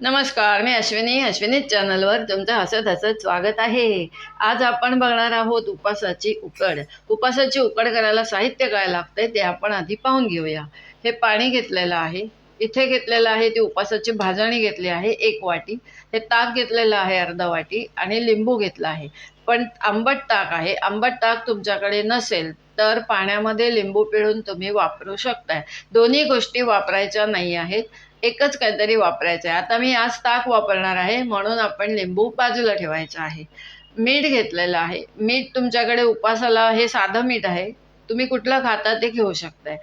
नमस्कार मी अश्विनी. अश्विनी चॅनलवर तुमचं हसत हसत स्वागत आहे. आज आपण बघणार आहोत उपासाची उकड. उपासाची उकड करायला साहित्य काय लागतंय ते आपण आधी पाहून घेऊया. हे पाणी घेतलेलं आहे. इथे घेतलेलं आहे ती उपासाची भाजणी घेतली आहे एक वाटी. हे ताक घेतलेलं आहे अर्धा वाटी. आणि लिंबू घेतला आहे. पण आंबट ताक आहे. आंबट ताक तुमच्याकडे नसेल तर पाण्यामध्ये लिंबू पिळून तुम्ही वापरू शकताय. दोन्ही गोष्टी वापरायच्या नाही आहेत. एकच काहीतरी वापरायचं आहे. आता मी आज ताक वापरणार आहे म्हणून आपण लिंबू बाजूला ठेवायचं आहे. मीठ घेतलेलं आहे. मीठ तुमच्याकडे उपासाला हे साधं मीठ आहे. तुम्ही कुठलं खाता ते घेऊ शकताय.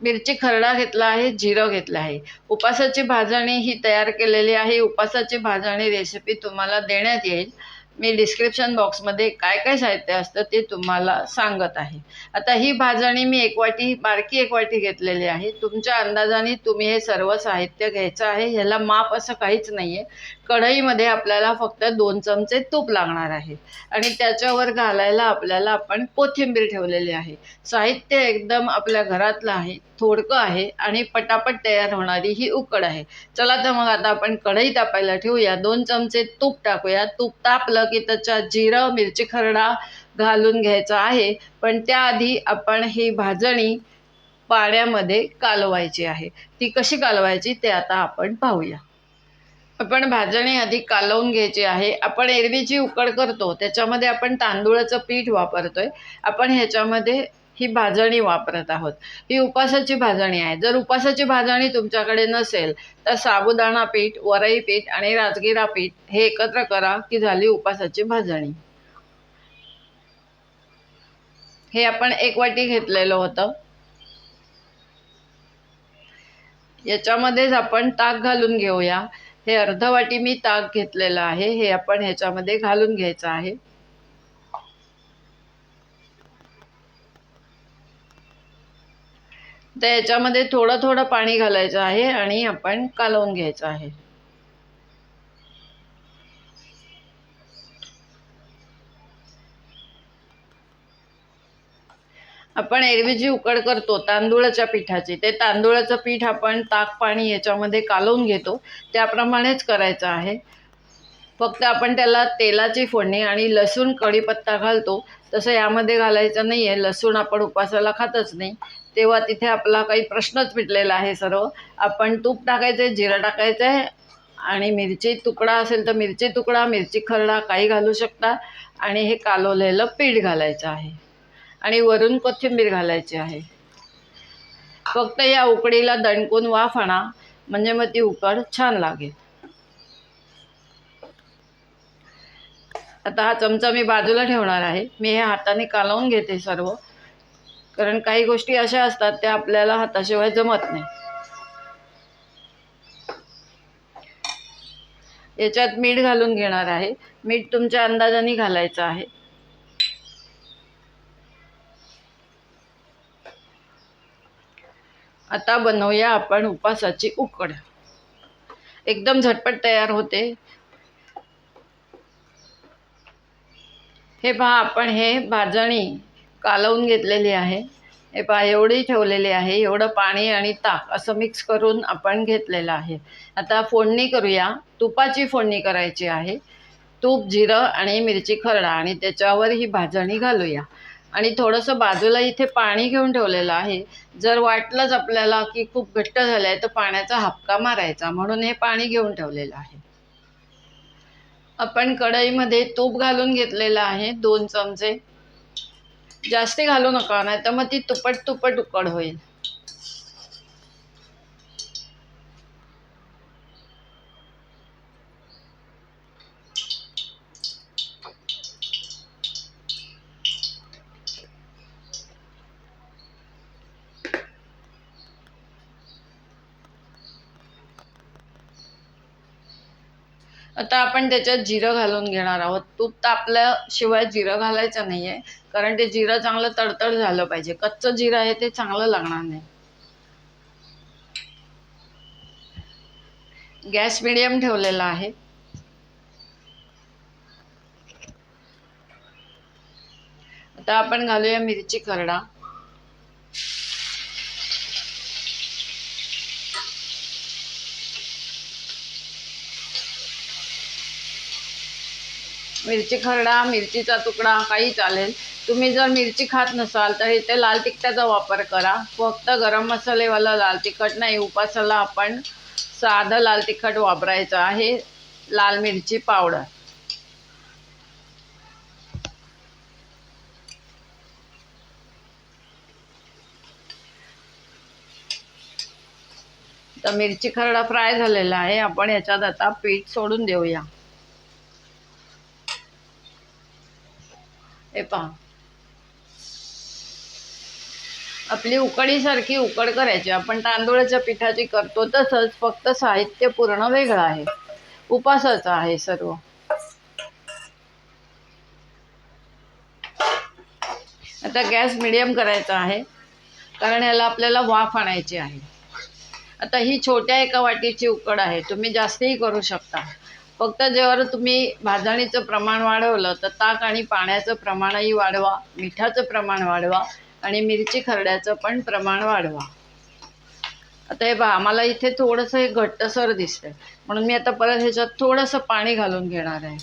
मिरची खरडा घेतला आहे जिरं घेतलं आहे. उपासाची भाजणी ही तयार केलेली आहे. उपासाची भाजणी रेसिपी तुम्हाला देण्यात येईल. मी डिस्क्रिप्शन बॉक्समध्ये काय काय साहित्य असतं ते तुम्हाला सांगत आहे. आता ही भाजणी मी एक वाटी बारकी एक वाटी घेतलेली आहे. तुमच्या अंदाजाने तुम्ही हे सर्व साहित्य घ्यायचं आहे ह्याला माप असं काहीच नाही आहे कढईमध्ये आपल्याला फक्त दोन चमचे तूप लागणार आहे. आणि त्याच्यावर घालायला आपल्याला आपण कोथिंबीर ठेवलेली आहे. साहित्य एकदम आपल्या घरातलं आहे. थोडकं आहे आणि पटापट तयार होणारी ही उकड आहे. चला तर मग आता आपण कढई तापायला ठेवूया. दोन चमचे तूप टाकूया. तूप तापलं की त्याच्यात जिरं मिरची खरडा घालून घ्यायचा आहे. पण त्याआधी आपण ही भाजणी पाण्यामध्ये कालवायची आहे. ती कशी कालवायची ते आता आपण पाहूया. आपण भाजणी आधी कालवून घ्यायची आहे. आपण एरवी जी उकड करतो. त्याच्यामध्ये आपण तांदूळाचं पीठ वापरतोय. आपण ह्याच्यामध्ये ही भाजणी वापरत आहोत. ही उपासाची भाजणी आहे. जर उपासाची भाजणी तुमच्याकडे नसेल तर साबुदाणा पीठ वरई पीठ आणि राजगिरा पीठ हे एकत्र करा की झाली उपासाची भाजणी. हे आपण एक वाटी घेतलेलं होतं. याच्यामध्येच आपण ताक घालून घेऊया. हे अर्ध वाटी मी ताक घेतलेलं आहे. हे आपण ह्याच्यामध्ये घालून घ्यायचं आहे. तर याच्यामध्ये थोडं थोडं पाणी घालायचं आहे आणि आपण कालवून घ्यायचं आहे. आपण एरवी जी उकड करतो तांदूळाच्या पिठाची. ते तांदूळाचं पीठ आपण ताक पाणी याच्यामध्ये कालवून घेतो. त्याप्रमाणेच करायचं आहे. फक्त आपण त्याला तेलाची फोडणी आणि लसूण कढीपत्ता घालतो. तसं यामध्ये घालायचं नाही आहे लसूण आपण उपासाला खातच नाही. तेव्हा तिथे आपला काही प्रश्नच मिटलेला आहे सर्व. आपण तूप टाकायचं आहे जिरं टाकायचं आहे आणि मिरची तुकडा असेल तर मिरची तुकडा मिरची खरडा काही घालू शकता. आणि हे कालवलेलं पीठ घालायचं आहे. आणि वरून कोथिंबीर घालायची आहे. फक्त या उकडीला दणकून वाफ आणा म्हणजे मग ती उकड छान लागेल. आता हा चमचा मी बाजूला ठेवणार आहे. मी हे हाताने कालवून घेते सर्व. कारण काही गोष्टी अशा असतात त्या आपल्याला हाताशिवाय जमत नाही. याच्यात मीठ घालून घेणार आहे. मीठ तुमच्या अंदाजाने घालायचं आहे. आता बनवूया आपण उपासाची उकड. एकदम झटपट तयार होते. हे पहा आपण हे भाजणी कालवून घेतलेली आहे. हे पहा एवढी ठेवलेली आहे. एवढं पाणी आणि ताक असं मिक्स करून आपण घेतलेलं आहे. आता फोडणी करूया. तुपाची फोडणी करायची आहे. तूप जिरं आणि मिरची खरडा आणि त्याच्यावर ही भाजणी घालूया. आणि थोडंसं बाजूला इथे पाणी घेऊन ठेवलेलं आहे. जर वाटलंच आपल्याला की खूप घट्ट झालं आहे तर पाण्याचा हापका मारायचा. म्हणून हे पाणी घेऊन ठेवलेलं आहे. आपण कढईमध्ये तूप घालून घेतलेलं आहे. दोन चमचे. जास्ती घालू नका नाही तर मग ती तुपट तुपट उकड होईल. आता आपण त्याच्यात जिरं घालून घेणार आहोत. तूप तापल्याशिवाय जिरं घालायचं नाही आहे कारण ते जिरं चांगलं तडतड झालं पाहिजे. कच्चं जिरं आहे ते चांगलं लागणार नाही. गॅस मिडियम ठेवलेला आहे. आता आपण घालूया मिरची करडा मिरची खरडा मिरचीचा तुकडा काही चालेल. तुम्ही जर मिरची खात नसाल तर इथे लाल तिखटाचा वापर करा. फक्त गरम मसालेवाला लाल तिखट नाही उपासाला आपण साधं लाल तिखट वापरायचं आहे. लाल मिरची पावडर. तर मिरची खरडा फ्राय झालेला आहे. आपण याच्यात आता पीठ सोडून देऊया. पहा आपली उकडीसारखी उकड करायची. आपण तांदूळाच्या पिठाची करतो तसंच फक्त साहित्य पूर्ण वेगळं आहे. उपासाचं आहे सर्व. आता गॅस मिडियम करायचा आहे. कारण याला आपल्याला वाफ आणायची आहे. आता ही छोट्या एका वाटीची उकड आहे. तुम्ही जास्तही करू शकता. फक्त जेव्हा तुम्ही भाजणीचं प्रमाण वाढवलं तर ताक आणि पाण्याचं प्रमाणही वाढवा मिठाचं प्रमाण वाढवा आणि मिरची खरड्याचं पण प्रमाण वाढवा. आता हे पहा मला इथे थोडंसं हे घट्टसर दिसतंय. म्हणून मी आता परत ह्याच्यात थोडंसं पाणी घालून घेणार आहे.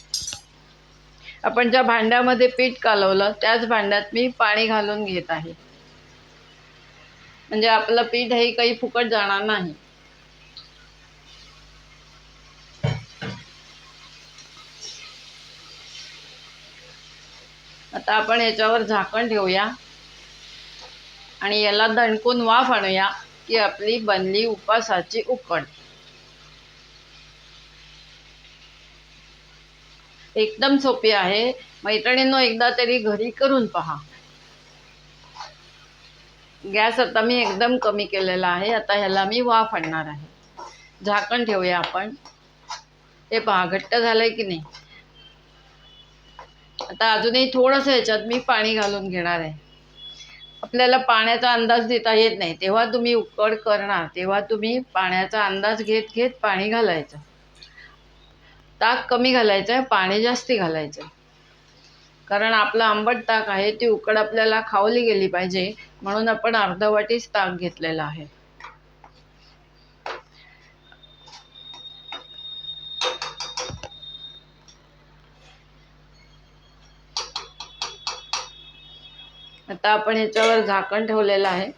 आपण ज्या भांड्यामध्ये पीठ कालवलं त्याच भांड्यात मी पाणी घालून घेत आहे. म्हणजे आपलं पीठ हे काही फुकट जाणार नाही. आता आपण याच्यावर झाकण ठेवूया. आणि याला दणकून वाफ आणूया की आपली बनली उपासाची उकड. एकदम सोपी आहे. मैत्रिणींनो एकदा तरी घरी करून पहा. गॅस आता मी एकदम कमी केलेला आहे. आता ह्याला मी वाफ आणणार आहे. झाकण ठेवूया आपण. हे पहा घट्ट झालं आहे की नाही? आता अजूनही थोडंसं ह्याच्यात मी पाणी घालून घेणार आहे. आपल्याला पाण्याचा अंदाज देता येत नाही. तेव्हा तुम्ही उकड करणार. तेव्हा तुम्ही पाण्याचा अंदाज घेत घेत पाणी घालायचं. ताक कमी घालायचं आहे पाणी जास्ती घालायचं कारण आपलं आंबट ताक आहे ती उकड आपल्याला खावली गेली पाहिजे. म्हणून आपण अर्धवाटीच ताक घेतलेला आहे. आता आपण ह्याच्यावर झाकण ठेवलेलं आहे.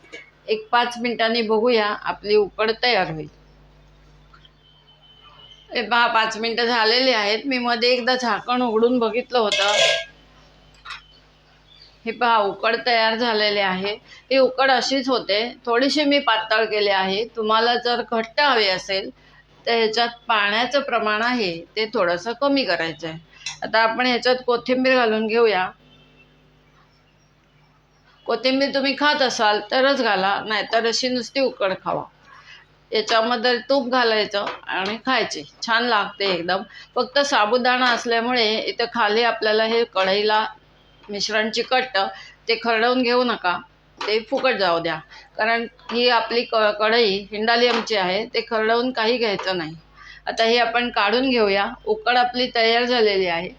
एक पाच मिनिटांनी बघूया आपली उकड तयार होईल. हे पहा पाच मिनिटं झालेली आहेत. मी मध्ये एकदा झाकण उघडून बघितलं होतं. हे पहा उकड तयार झालेले आहे. ही उकड अशीच होते. थोडीशी मी पातळ केली आहे. तुम्हाला जर घट्ट हवे असेल तर ह्याच्यात पाण्याचं प्रमाण आहे. ते थोडंसं कमी करायचं आहे आता आपण ह्याच्यात कोथिंबीर घालून घेऊया. कोथिंबीर तुम्ही खात असाल तरच घाला नाहीतर अशी नुसती उकड खावा. याच्यामध्ये तूप घालायचं आणि खायचे. छान लागते एकदम. फक्त साबुदाणा असल्यामुळे इथं खाली आपल्याला हे कढईला मिश्रण चिकटतं ते खरडवून घेऊ नका. ते फुकट जाऊ द्या. कारण ही आपली क कढई हिंडालियमची आहे ते खरडवून काही घ्यायचं नाही. आता हे आपण काढून घेऊया. उकड आपली तयार झालेली आहे.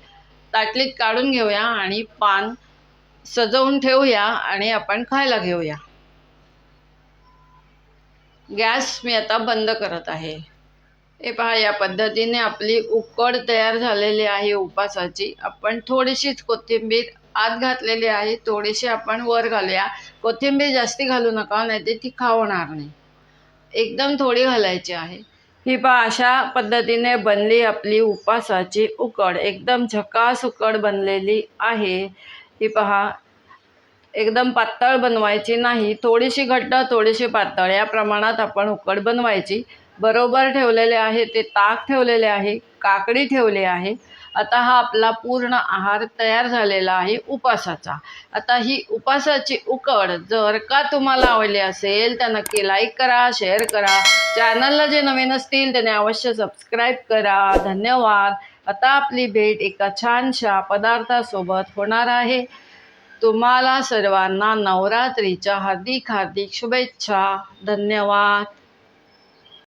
ताटलीत काढून घेऊया आणि पान सजवून ठेवूया आणि आपण खायला घेऊया. गॅस मी आता बंद करत आहे. हे पहा या पद्धतीने आपली उकड तयार झालेली आहे उपासाची. आपण थोडीशीच कोथिंबीर आत घातलेली आहे. थोडीशी आपण वर घालूया. कोथिंबीर जास्ती घालू नका नाही ते ती खावणार नाही. एकदम थोडी घालायची आहे. ही पहा अशा पद्धतीने बनली आपली उपासाची उकड. एकदम झकास उकड बनलेली आहे. ही पहा. एकदम पातळ बनवायची नाही. थोडीशी घट्ट थोडीशी पातळ. या प्रमाणात आपण उकड बनवायची. बरोबर ठेवलेले आहे ते ताक ठेवलेले आहे काकडी ठेवली आहे. आता हा आपला पूर्ण आहार तयार झालेला आहे उपासाचा. आता ही उपासाची उकड जर का तुम्हाला आवडली असेल तर नक्की लाईक करा शेअर करा. चॅनलला जे नवीन असतील त्याने अवश्य सबस्क्राईब करा. धन्यवाद. आता आपली भेट एका छानशा पदार्थासोबत होणार आहे. तुम्हाला सर्वांना नवरात्रीच्या हार्दिक हार्दिक शुभेच्छा. धन्यवाद.